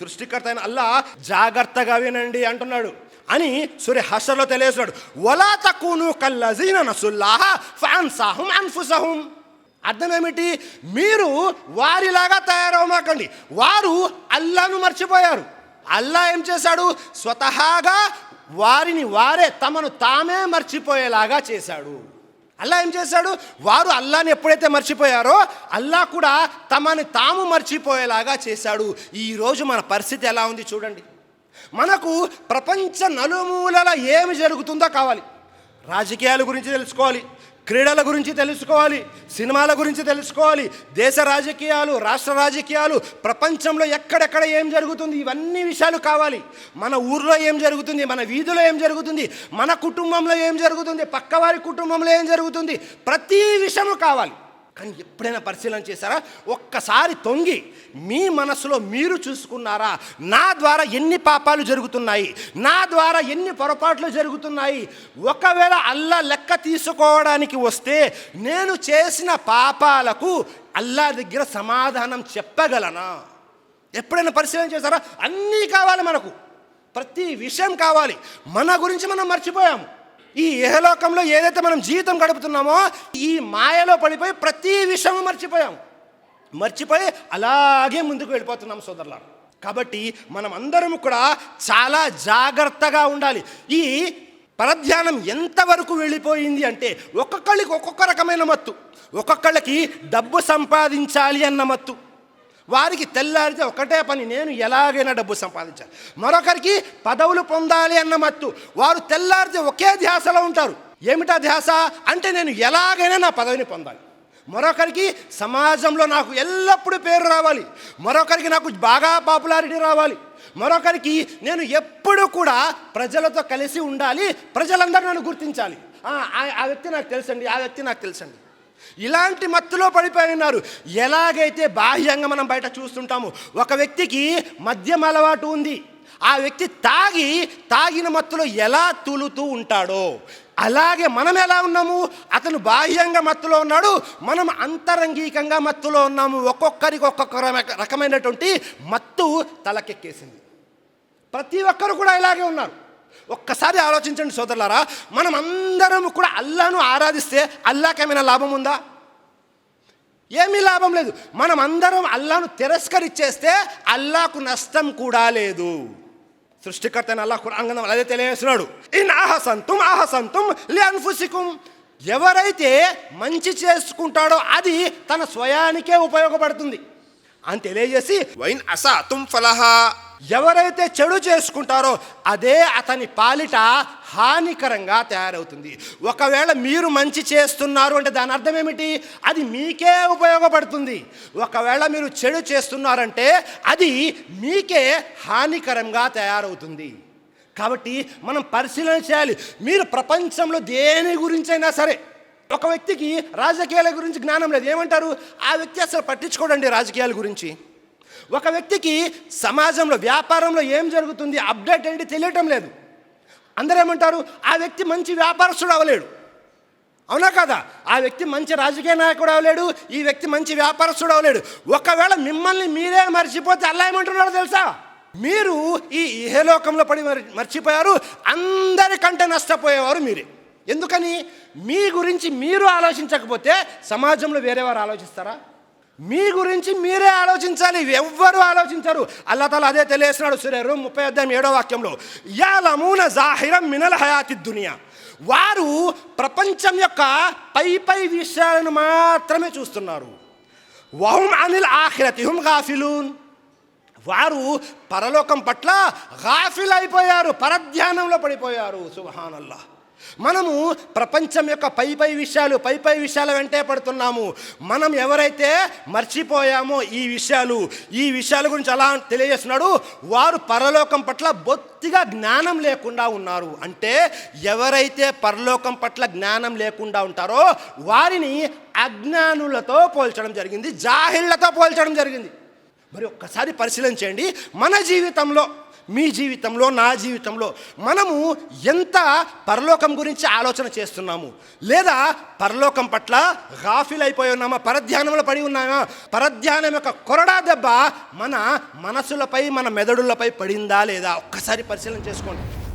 సృష్టికర్త అయిన అల్లా జాగ్రత్తగా వినండి అంటున్నాడు. అని సూర్య హర్షలో తెలియజేస్తున్నాడు. వలా తక్కువను కల్లజీన నసుల్లాహ ఫాన్సాహుం అన్ఫుసహుం. అర్థం ఏమిటి మీరు వారిలాగా తయారవమాకండి వారు అల్లాను మర్చిపోయారు. అల్లా ఏం చేశాడు? స్వతహాగా వారిని వారే తమను తామే మర్చిపోయేలాగా చేశాడు. అల్లా ఏం చేశాడు? వారు అల్లాని ఎప్పుడైతే మర్చిపోయారో అల్లా కూడా తమని తాము మర్చిపోయేలాగా చేశాడు. ఈరోజు మన పరిస్థితి ఎలా ఉంది చూడండి. మనకు ప్రపంచ నలుమూలల ఏమి జరుగుతుందో కావాలి. రాజకీయాల గురించి తెలుసుకోవాలి. క్రీడల గురించి తెలుసుకోవాలి సినిమాల గురించి తెలుసుకోవాలి దేశ రాజకీయాలు రాష్ట్ర రాజకీయాలు ప్రపంచంలో ఎక్కడెక్కడ ఏం జరుగుతుంది ఇవన్నీ విషయాలు కావాలి. మన ఊర్లో ఏం జరుగుతుంది మన వీధిలో ఏం జరుగుతుంది మన కుటుంబంలో ఏం జరుగుతుంది పక్కవారి కుటుంబంలో ఏం జరుగుతుంది ప్రతి విషయము కావాలి. కానీ ఎప్పుడైనా పరిశీలన చేశారా? ఒక్కసారి తొంగి మీ మనసులో మీరు చూసుకున్నారా? నా ద్వారా ఎన్ని పాపాలు జరుగుతున్నాయి? నా ద్వారా ఎన్ని పొరపాట్లు జరుగుతున్నాయి? ఒకవేళ అల్లా లెక్క తీసుకోవడానికి వస్తే నేను చేసిన పాపాలకు అల్లా దగ్గర సమాధానం చెప్పగలనా? ఎప్పుడైనా పరిశీలన చేశారా? అన్నీ కావాలి మనకు. ప్రతి విషయం కావాలి. మన గురించి మనం మర్చిపోయాము. ఈ ఏహలోకంలో ఏదైతే మనం జీవితం గడుపుతున్నామో ఈ మాయలో పడిపోయి ప్రతి విషయము మర్చిపోయాము మర్చిపోయి అలాగే ముందుకు వెళ్ళిపోతున్నాం సోదరులారు. కాబట్టి మనం అందరం కూడా చాలా జాగ్రత్తగా ఉండాలి. ఈ పరధ్యానం ఎంతవరకు వెళ్ళిపోయింది అంటే ఒక్కొక్కళ్ళకి ఒక్కొక్క రకమైన మత్తు. ఒక్కొక్కళ్ళకి డబ్బు సంపాదించాలి అన్న మత్తు. వారికి తెల్లారితే ఒకటే పని నేను ఎలాగైనా డబ్బు సంపాదించాలి. మరొకరికి పదవులు పొందాలి అన్న మత్తు. వారు తెల్లారితే ఒకే ధ్యాసలో ఉంటారు. ఏమిటా ధ్యాస? అంటే నేను ఎలాగైనా నా పదవిని పొందాలి. మరొకరికి సమాజంలో నాకు ఎల్లప్పుడూ పేరు రావాలి. మరొకరికి నాకు బాగా పాపులారిటీ రావాలి. మరొకరికి నేను ఎప్పుడు కూడా ప్రజలతో కలిసి ఉండాలి. ప్రజలందరూ నన్ను గుర్తించాలి. ఆ, వ్యక్తి నాకు తెలుసండి ఆ వ్యక్తి నాకు తెలుసండి. ఇలాంటి మత్తులో పడిపోయి ఉన్నారు. ఎలాగైతే బాహ్యంగా మనం బయట చూస్తుంటాము ఒక వ్యక్తికి మద్యం అలవాటు ఉంది. ఆ వ్యక్తి తాగి తాగిన మత్తులో ఎలా తూలుతూ ఉంటాడో అలాగే మనం ఎలా ఉన్నాము? అతను బాహ్యంగా మత్తులో ఉన్నాడు మనం అంతరంగికంగా మత్తులో ఉన్నాము. ఒక్కొక్కరికి ఒక్కొక్క రకమైనటువంటి మత్తు తలకెక్కేసింది. ప్రతి ఒక్కరు కూడా ఇలాగే ఉన్నారు. ఒక్కసారి ఆలోచించండి సోదరులారా మనం అందరం కూడా అల్లాను ఆరాధిస్తే అల్లాకేమైనా లాభం ఉందా? ఏమీ లాభం లేదు. మనం అందరం అల్లాను తిరస్కరించేస్తే అల్లాకు నష్టం కూడా లేదు. సృష్టికర్త అయిన అల్లా కురాంగం అదే తెలియజేస్తున్నాడు. ఇన్ ఆహసంతుం ఆహసంతుం లే అన్ఫుసికుం ఎవరైతే మంచి చేసుకుంటాడో అది తన స్వయానికే ఉపయోగపడుతుంది. అని తెలియజేసి వైన్ అసాతుం ఫలహా. ఎవరైతే చెడు చేసుకుంటారో అదే అతని పాలిట హానికరంగా తయారవుతుంది. ఒకవేళ మీరు మంచి చేస్తున్నారు అంటే దాని అర్థం ఏమిటి? అది మీకే ఉపయోగపడుతుంది. ఒకవేళ మీరు చెడు చేస్తున్నారంటే అది మీకే హానికరంగా తయారవుతుంది. కాబట్టి మనం పరిశీలన చేయాలి. మీరు ప్రపంచంలో దేని గురించైనా సరే ఒక వ్యక్తికి రాజకీయాల గురించి జ్ఞానం లేదు. ఏమంటారు? ఆ వ్యక్తి అసలు పట్టించుకోడండి రాజకీయాల గురించి. ఒక వ్యక్తికి సమాజంలో వ్యాపారంలో ఏం జరుగుతుంది అప్డేట్ ఏంటి తెలియటం లేదు. అందరూ ఏమంటారు ఆ వ్యక్తి మంచి వ్యాపారస్తుడు అవ్వలేడు. అవునా కదా? ఆ వ్యక్తి మంచి రాజకీయ నాయకుడు అవ్వలేడు ఈ వ్యక్తి మంచి వ్యాపారస్తుడు అవ్వలేడు. ఒకవేళ మిమ్మల్ని మీరే మర్చిపోతే అల్లా ఏమంటున్నారో తెలుసా? మీరు ఈ ఇహలోకంలో పడి మరి మర్చిపోయారు అందరికంటే నష్టపోయేవారు మీరే. ఎందుకని? మీ గురించి మీరు ఆలోచించకపోతే సమాజంలో వేరే వారు ఆలోచిస్తారా? మీ గురించి మీరే ఆలోచించాలి. ఎవ్వరు ఆలోచించరు. అల్లా తల అదే తెలియస్తున్నాడు సురేరు ముప్పై అధ్యాయం ఏడో వాక్యంలో. యాలమూన జాహిరం మినల్ హయాతి దునియా. వారు ప్రపంచం యొక్క పై పై విషయాలను మాత్రమే చూస్తున్నారు. వహుం అనిల్ ఆఖిరతి హుం గాఫిలూన్. వారు పరలోకం పట్ల గాఫిల్ అయిపోయారు పరధ్యానంలో పడిపోయారు. సుబహానల్లా మనము ప్రపంచం యొక్క పై పై విషయాలు పై పై విషయాల వెంటే పడుతున్నాము. మనం ఎవరైతే మర్చిపోయామో ఈ విషయాలు ఈ విషయాల గురించి అలా తెలియజేస్తున్నాడు వారు పరలోకం పట్ల బొత్తిగా జ్ఞానం లేకుండా ఉన్నారు. అంటే ఎవరైతే పరలోకం పట్ల జ్ఞానం లేకుండా ఉంటారో వారిని అజ్ఞానులతో పోల్చడం జరిగింది జాహిళ్ళతో పోల్చడం జరిగింది. మరి ఒక్కసారి పరిశీలన చేయండి. మన జీవితంలో మీ జీవితంలో నా జీవితంలో మనము ఎంత పరలోకం గురించి ఆలోచన చేస్తున్నాము? లేదా పరలోకం పట్ల గాఫిల్ అయిపోయి ఉన్నామా? పరధ్యానంలో పడి ఉన్నామా? పరధ్యానం యొక్క కొరడా దెబ్బ మన మనసులపై మన మెదడులపై పడిందా లేదా? ఒక్కసారి పరిశీలన చేసుకోండి.